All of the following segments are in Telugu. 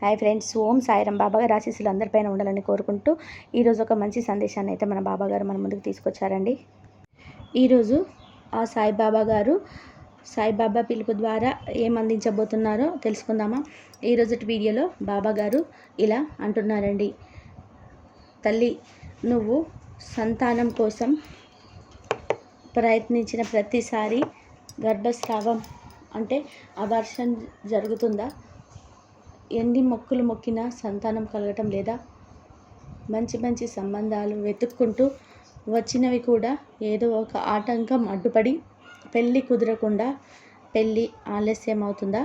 హాయ్ ఫ్రెండ్స్ ఓం సాయిరం బాబాగారు ఆశీస్సులు అందరిపైన ఉండాలని కోరుకుంటూ ఈరోజు ఒక మంచి సందేశాన్ని అయితే మన బాబా గారు మన ముందుకు తీసుకొచ్చారండి. ఈరోజు ఆ సాయిబాబా గారు సాయిబాబా పిలుపు ద్వారా ఏం అందించబోతున్నారో తెలుసుకుందామా? ఈరోజు వీడియోలో బాబా గారు ఇలా అంటున్నారండి. తల్లి నువ్వు సంతానం కోసం ప్రయత్నించిన ప్రతిసారి గర్భస్రావం అంటే అవర్షన్ జరుగుతుందా? ఎన్ని మొక్కులు మొక్కినా సంతానం కలగటం లేదా? మంచి మంచి సంబంధాలు వెతుక్కుంటూ వచ్చినవి కూడా ఏదో ఒక ఆటంకం అడ్డుపడి పెళ్ళి కుదరకుండా పెళ్ళి ఆలస్యం అవుతుందా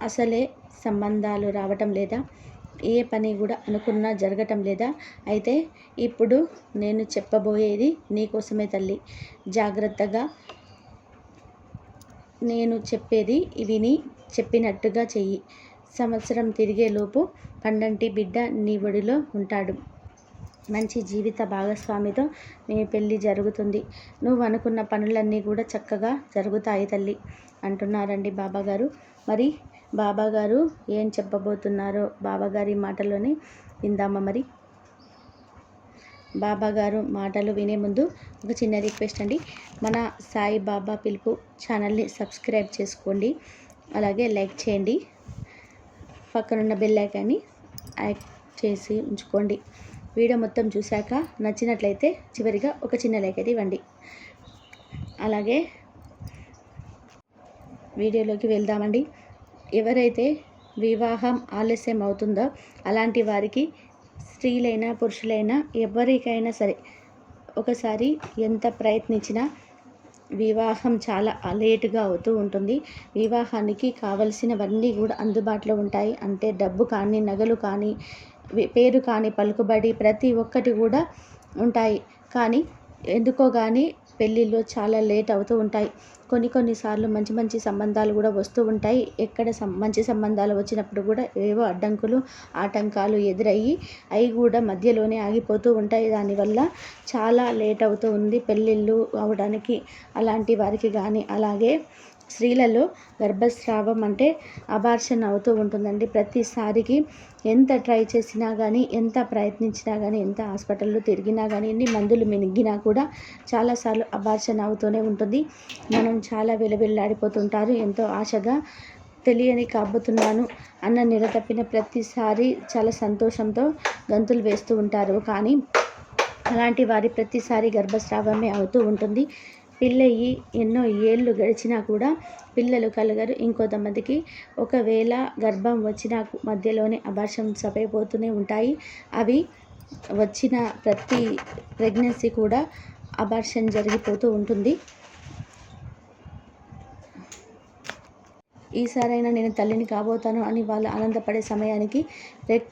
అసలే సంబంధాలు రావటం లేదా? ఏ పని కూడా అనుకున్నా జరగటం లేదా? అయితే ఇప్పుడు నేను చెప్పబోయేది నీకోసమే తల్లి. జాగ్రత్తగా నేను చెప్పేది విని చెప్పినట్టుగా చెయ్యి. సంవత్సరం తిరిగేలోపు పండంటి బిడ్డ నీ ఒడిలో ఉంటాడు. మంచి జీవిత భాగస్వామితో మీ పెళ్ళి జరుగుతుంది. నువ్వు అనుకున్న పనులన్నీ కూడా చక్కగా జరుగుతాయి తల్లి అంటున్నారండి బాబాగారు. మరి బాబాగారు ఏం చెప్పబోతున్నారో బాబాగారి మాటలోనే విందామా మరి? బాబాగారు మాటలు వినే ముందు ఒక చిన్న రిక్వెస్ట్ అండి. మన సాయి బాబా పిలుపు ఛానల్ని సబ్స్క్రైబ్ చేసుకోండి. అలాగే లైక్ చేయండి. పక్కనున్న బెల్ ఐకాన్ని యాక్ట్ చేసి ఉంచుకోండి. వీడియో మొత్తం చూశాక నచ్చినట్లయితే చివరిగా ఒక చిన్న లైక్ అయితే ఇవ్వండి. అలాగే వీడియోలోకి వెళ్దామండి. ఎవరైతే వివాహం ఆలస్యం అవుతుందో అలాంటి వారికి స్త్రీలైనా పురుషులైనా ఎవరికైనా సరే ఒకసారి ఎంత ప్రయత్నించినా వివాహం చాలా లేటుగా అవుతూ ఉంటుంది. వివాహానికి కావలసినవన్నీ కూడా అందుబాటులో ఉంటాయి. అంటే డబ్బు కానీ నగలు కానీ పేరు కానీ పలుకుబడి ప్రతి ఒక్కటి కూడా ఉంటాయి. కానీ ఎందుకో కానీ పెళ్ళిళ్ళు చాలా లేట్ అవుతూ ఉంటాయి. కొన్ని కొన్నిసార్లు మంచి మంచి సంబంధాలు కూడా వస్తూ ఉంటాయి. ఎక్కడ మంచి సంబంధాలు వచ్చినప్పుడు కూడా ఏవో అడ్డంకులు ఆటంకాలు ఎదురయ్యి అవి కూడా మధ్యలోనే ఆగిపోతూ ఉంటాయి. దానివల్ల చాలా లేట్ అవుతూ ఉంది పెళ్ళిళ్ళు అవడానికి. అలాంటి వారికి కానీ అలాగే స్త్రీలలో గర్భస్రావం అంటే అబార్షన్ అవుతూ ఉంటుందండి. ప్రతిసారికి ఎంత ట్రై చేసినా కానీ ఎంత ప్రయత్నించినా కానీ ఎంత హాస్పిటల్లో తిరిగినా కానీ ఎన్ని మందులు మినిగినా కూడా చాలాసార్లు అబార్షన్ అవుతూనే ఉంటుంది. మనం చాలా విలవిల్లాడిపోతుంటారు. ఎంతో ఆశగా తెలియని కాబోతున్నాను అన్న నిరతప్పిన ప్రతిసారి చాలా సంతోషంతో గంతులు వేస్తూ ఉంటారు. కానీ అలాంటి వారి ప్రతిసారి గర్భస్రావమే అవుతూ ఉంటుంది. పెళ్ళయి ఎన్నో ఏళ్ళు గడిచినా కూడా పిల్లలు కలగరు. ఇంకొంతమందికి ఒకవేళ గర్భం వచ్చిన మధ్యలోనే అబార్షన్స్ అయిపోతూనే ఉంటాయి. అవి వచ్చిన ప్రతి ప్రెగ్నెన్సీ కూడా అబార్షన్ జరిగిపోతూ ఉంటుంది. ఈసారైనా నేను తల్లిని కాబోతాను అని వాళ్ళు ఆనందపడే సమయానికి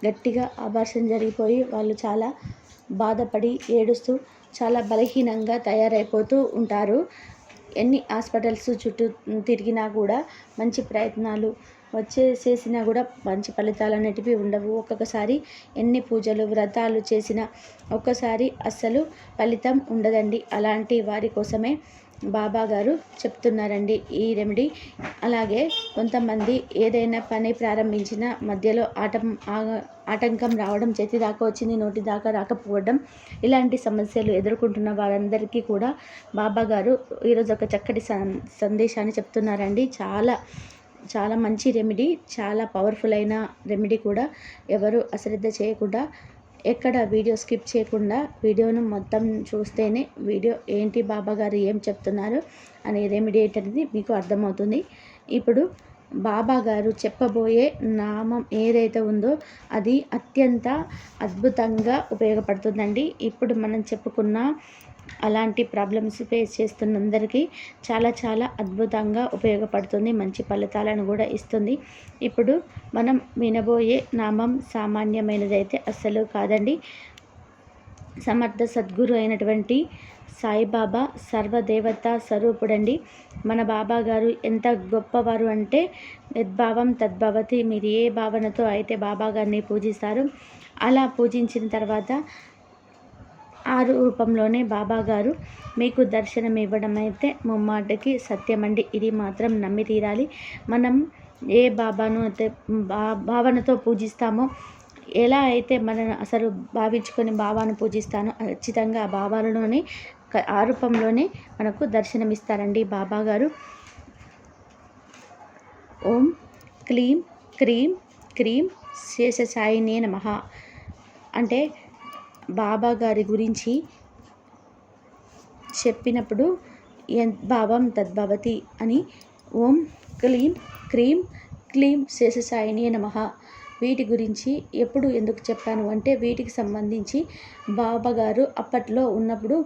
గట్టిగా అబార్షన్ జరిగిపోయి వాళ్ళు చాలా బాధపడి ఏడుస్తూ చాలా బలహీనంగా తయారైపోతూ ఉంటారు. ఎన్ని హాస్పిటల్స్ చుట్టూ తిరిగినా కూడా మంచి ప్రయత్నాలు వచ్చే చేసినా కూడా మంచి ఫలితాలు అనేటివి ఉండవు. ఒక్కొక్కసారి ఎన్ని పూజలు వ్రతాలు చేసినా ఒక్కసారి అస్సలు ఫలితం ఉండదండి. అలాంటి వారి కోసమే బాబా గారు చెప్తున్నారండి ఈ రెమెడీ. అలాగే కొంతమంది ఏదైనా పని ప్రారంభించిన మధ్యలో ఆటం ఆటంకం రావడం చేతి దాకా వచ్చింది నోటి దాకా రాకపోవడం ఇలాంటి సమస్యలు ఎదుర్కొంటున్న వారందరికీ కూడా బాబా గారు ఈరోజు ఒక చక్కటి సందేశాన్ని చెప్తున్నారండి. చాలా చాలా మంచి రెమెడీ చాలా పవర్ఫుల్ అయిన రెమెడీ కూడా ఎవరు అశ్రద్ధ చేయకుండా ఎక్కడ వీడియో స్కిప్ చేయకుండా వీడియోను మొత్తం చూస్తేనే వీడియో ఏంటి బాబా గారు ఏం చెప్తున్నారు అనే రెమెడీ అనేది మీకు అర్థమవుతుంది. ఇప్పుడు బాబా గారు చెప్పబోయే నామం ఏదైతే ఉందో అది అత్యంత అద్భుతంగా ఉపయోగపడుతుందండి. ఇప్పుడు మనం చెప్పుకున్న అలాంటి ప్రాబ్లమ్స్ ఫేస్ చేస్తున్న అందరికీ చాలా చాలా అద్భుతంగా ఉపయోగపడుతుంది మంచి ఫలితాలను కూడా ఇస్తుంది. ఇప్పుడు మనం వినబోయే నామం సామాన్యమైనదైతే అస్సలు కాదండి. సమర్థ సద్గురు అయినటువంటి సాయిబాబా సర్వదేవత స్వరూపుడండి. మన బాబా గారు ఎంత గొప్పవారు అంటే యద్భావం తద్భవతి మీరు ఏ భావనతో అయితే బాబా గారిని పూజిస్తారు అలా పూజించిన తర్వాత ఆ రూపంలోనే బాబా గారు మీకు దర్శనం ఇవ్వడం అయితే ముమ్మాటికి సత్యమండి. ఇది మాత్రం నమ్మి తీరాలి. మనం ఏ బాబాను అయితే బా భావనతో పూజిస్తామో ఎలా అయితే మనను అసలు భావించుకొని బాబాను పూజిస్తానో ఖచ్చితంగా ఆ బాబాలలోనే ఆ రూపంలోనే మనకు దర్శనమిస్తారండి బాబా గారు. ఓం క్లీం క్రీం క్రీం శేషసాయినే నమ. అంటే బాబా గారి గురించి చెప్పినప్పుడు బాబాం తద్భవతి అని ఓం క్లీం క్రీం క్లీం శేషసాయిని నమః. వీటి గురించి ఎప్పుడు ఎందుకు చెప్పాను అంటే వీటికి సంబంధించి బాబా గారు అప్పట్లో ఉన్నప్పుడు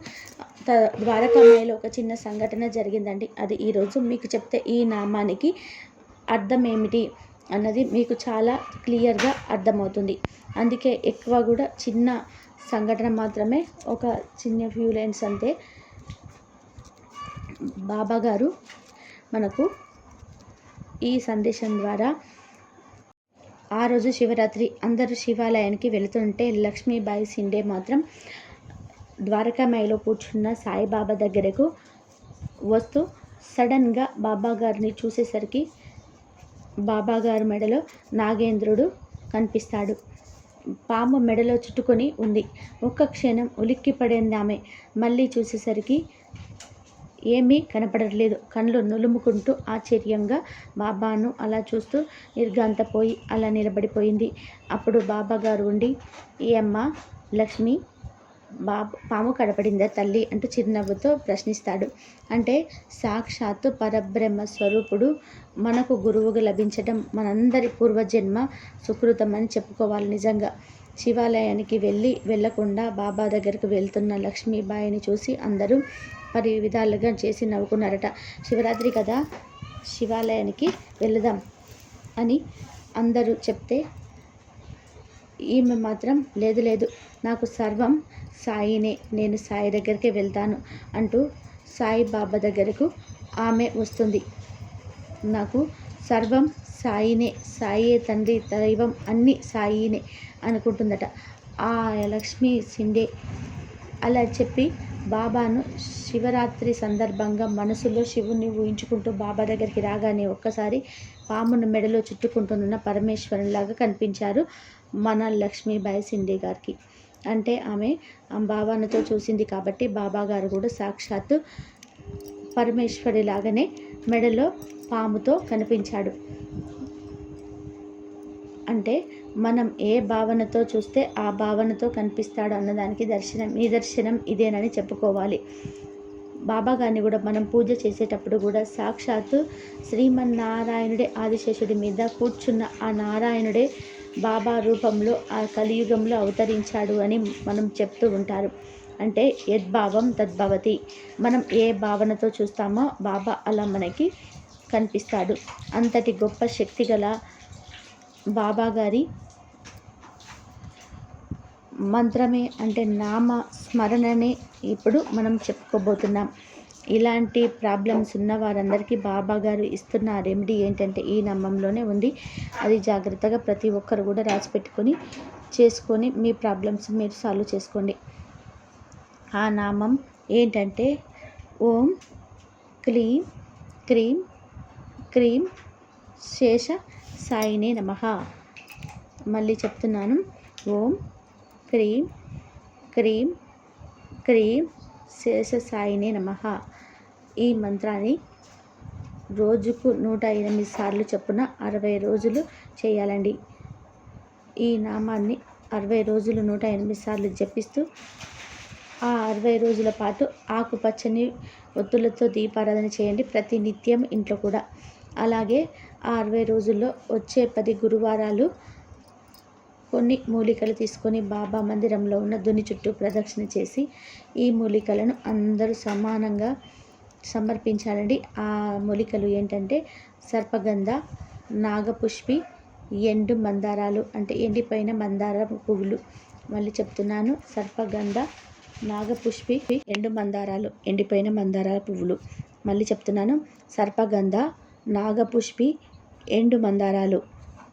ద్వారకామాయలో ద్వారకామాయిలో ఒక చిన్న సంఘటన జరిగిందండి. అది ఈరోజు మీకు చెప్తే ఈ నామానికి అర్థం ఏమిటి అన్నది మీకు చాలా క్లియర్గా అర్థమవుతుంది. అందుకే ఎక్కువ కూడా చిన్న సంఘటన మాత్రమే ఒక చిన్న ఫ్యూ లైన్స్ అంతే బాబా గారు మనకు ఈ సందేశం ద్వారా ఆ రోజు శివరాత్రి అందరూ శివాలయానికి వెళుతుంటే లక్ష్మీబాయి సిండే మాత్రం ద్వారకామాయిలో కూర్చున్న సాయిబాబా దగ్గరకు వస్తూ సడన్గా బాబా గారిని చూసేసరికి బాబా గారి మెడలో నాగేంద్రుడు కనిపిస్తాడు. పాము మెడలో చుట్టుకొని ఉంది. ఒక్క క్షణం ఉలిక్కి పడింది ఆమె. మళ్ళీ చూసేసరికి ఏమీ కనపడట్లేదు. కళ్ళు నులుముకుంటూ ఆశ్చర్యంగా బాబాను అలా చూస్తూ నిర్గాంతపోయి అలా నిలబడిపోయింది. అప్పుడు బాబా గారు ఉండి ఏ అమ్మ లక్ష్మి బాబు పాము కడపడిందా తల్లి అంటూ చిరునవ్వుతో ప్రశ్నిస్తాడు. అంటే సాక్షాత్తు పరబ్రహ్మ స్వరూపుడు మనకు గురువుగా లభించడం మనందరి పూర్వజన్మ సుకృతమని చెప్పుకోవాలి నిజంగా. శివాలయానికి వెళ్ళి వెళ్ళకుండా బాబా దగ్గరకు వెళ్తున్న లక్ష్మీబాయిని చూసి అందరూ పరి విధాలుగా చేసి నవ్వుకున్నారట. శివరాత్రి కదా శివాలయానికి వెళదాం అని అందరూ చెప్తే ఈమె మాత్రం లేదు లేదు నాకు సర్వం సాయినే నేను సాయి దగ్గరికి వెళ్తాను అంటూ సాయి బాబా దగ్గరకు ఆమె వస్తుంది. నాకు సర్వం సాయినే సాయే తండ్రి దైవం అన్నీ సాయినే అనుకుంటుందట. ఆ లక్ష్మి సిండే అలా చెప్పి బాబాను శివరాత్రి సందర్భంగా మనసులో శివుని ఊహించుకుంటూ బాబా దగ్గరికి రాగానే ఒక్కసారి పామును మెడలో చుట్టుకుంటున్న పరమేశ్వరునిలాగా కనిపించారు మన లక్ష్మీబాయి సిండే గారికి. అంటే ఆమె ఆ భావనతో చూసింది కాబట్టి బాబా గారు కూడా సాక్షాత్తు పరమేశ్వరిలాగానే మెడలో పాముతో కనిపించాడు. అంటే మనం ఏ భావనతో చూస్తే ఆ భావనతో కనిపిస్తాడు అన్నదానికి దర్శనం నిదర్శనం ఇదేనని చెప్పుకోవాలి. బాబా గారిని కూడా మనం పూజ చేసేటప్పుడు కూడా సాక్షాత్తు శ్రీమన్నారాయణుడే ఆదిశేషుడి మీద కూర్చున్న ఆ నారాయణుడే బాబా రూపంలో ఆ కలియుగంలో అవతరించాడు అని మనం చెప్తూ ఉంటారు. అంటే యద్భావం తద్భవతి మనం ఏ భావనతో చూస్తామో బాబా అలా మనకి కనిపిస్తాడు. అంతటి గొప్ప శక్తి గల బాబా గారి మంత్రమే అంటే నామ స్మరణనే ఇప్పుడు మనం చెప్పుకోబోతున్నాం. ఇలాంటి ప్రాబ్లమ్స్ ఉన్న వారందరికీ బాబా గారు ఇస్తున్న రెమెడీ ఏంటంటే ఈ నమ్మంలోనే ఉంది. అది జాగ్రత్తగా ప్రతి ఒక్కరు కూడా రాసి పెట్టుకొని చేసుకొని మీ ప్రాబ్లమ్స్ మీరు సాల్వ్ చేసుకోండి. ఆ నామం ఏంటంటే ఓం క్లీం క్రీం క్రీం శేష సాయినే నమ. మళ్ళీ చెప్తున్నాను. ఓం క్రీం క్రీం క్రీం శేష సాయినే నమః. ఈ మంత్రాన్ని రోజుకు నూట ఎనిమిది సార్లు చొప్పున అరవై రోజులు చేయాలండి. ఈ నామాన్ని అరవై రోజులు నూట ఎనిమిది సార్లు జపిస్తూ ఆ అరవై రోజుల పాటు ఆకుపచ్చని ఒత్తులతో దీపారాధన చేయండి ప్రతి నిత్యం ఇంట్లో కూడా. అలాగే ఆ అరవై రోజుల్లో వచ్చే పది గురువారాలు కొన్ని మూలికలు తీసుకొని బాబా మందిరంలో ఉన్న దుని చుట్టూ ప్రదక్షిణ చేసి ఈ మూలికలను అందరూ సమానంగా సమర్పించాలండి. ఆ మూలికలు ఏంటంటే సర్పగంధ నాగపుష్పి ఎండు మందారాలు అంటే ఎండిపోయిన మందార పువ్వులు. మళ్ళీ చెప్తున్నాను సర్పగంధ నాగపుష్పి ఎండు మందారాలు ఎండిపోయిన మందారాల పువ్వులు. మళ్ళీ చెప్తున్నాను సర్పగంధ నాగపుష్పి ఎండు మందారాలు.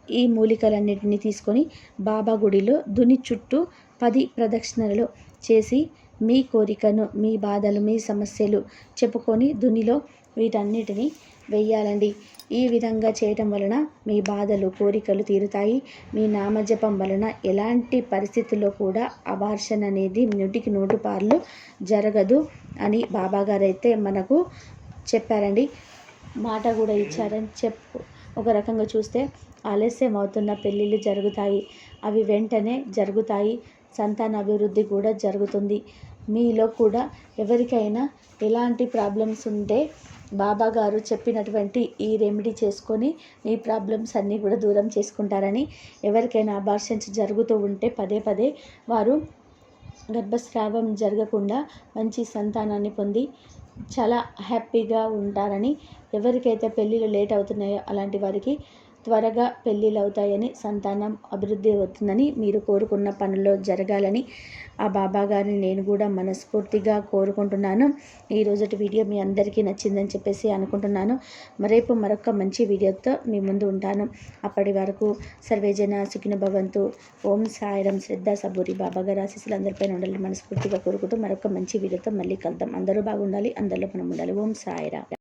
ఈ మూలికలన్నిటిని తీసుకొని బాబా గుడిలో దుని చుట్టూ పది ప్రదక్షిణలు చేసి మీ కోరికను మీ బాధలు మీ సమస్యలు చెప్పుకొని దునిలో వీటన్నిటిని వెయ్యాలండి. ఈ విధంగా చేయటం వలన మీ బాధలు కోరికలు తీరుతాయి. మీ నామజపం వలన ఎలాంటి పరిస్థితుల్లో కూడా అబార్షన్ అనేది నుటికి నూటు పార్లు జరగదు అని బాబాగారు అయితే మనకు చెప్పారండి. మాట కూడా ఇచ్చారని చెప్పు ఒక రకంగా చూస్తే ఆలస్యం అవుతున్న పెళ్ళిళ్ళు జరుగుతాయి. అవి వెంటనే జరుగుతాయి. సంతాన అభివృద్ధి కూడా జరుగుతుంది. మీలో కూడా ఎవరికైనా ఎలాంటి ప్రాబ్లమ్స్ ఉంటే బాబా గారు చెప్పినటువంటి ఈ రెమెడీ చేసుకొని మీ ప్రాబ్లమ్స్ అన్నీ కూడా దూరం చేసుకుంటారని ఎవరికైనా అబార్షన్స్ జరుగుతూ ఉంటే పదే పదే వారు గర్భస్రావం జరగకుండా మంచి సంతానాన్ని పొంది చాలా హ్యాపీగా ఉంటారని ఎవరికైతే పెళ్ళిళ్ళు లేట్ అవుతున్నాయో అలాంటి వారికి త్వరగా పెళ్ళిళ్ళు అవుతాయని సంతానం అభివృద్ధి అవుతుందని మీరు కోరుకున్న పనుల్లో జరగాలని ఆ బాబా గారిని నేను కూడా మనస్ఫూర్తిగా కోరుకుంటున్నాను. ఈ రోజుటి వీడియో మీ అందరికీ నచ్చిందని చెప్పేసి అనుకుంటున్నాను. రేపు మరొక మంచి వీడియోతో మీ ముందు ఉంటాను. అప్పటి వరకు సర్వేజన సుఖిన భవంతు. ఓం సాయిరం. శ్రద్ధ సబూరి. బాబా గారి ఆశీస్సులు అందరిపైన ఉండాలని మనస్ఫూర్తిగా కోరుకుంటూ మరొక మంచి వీడియోతో మళ్ళీ కలుద్దాం. అందరూ బాగుండాలి అందరిలో మనం ఉండాలి. ఓం సాయిరా.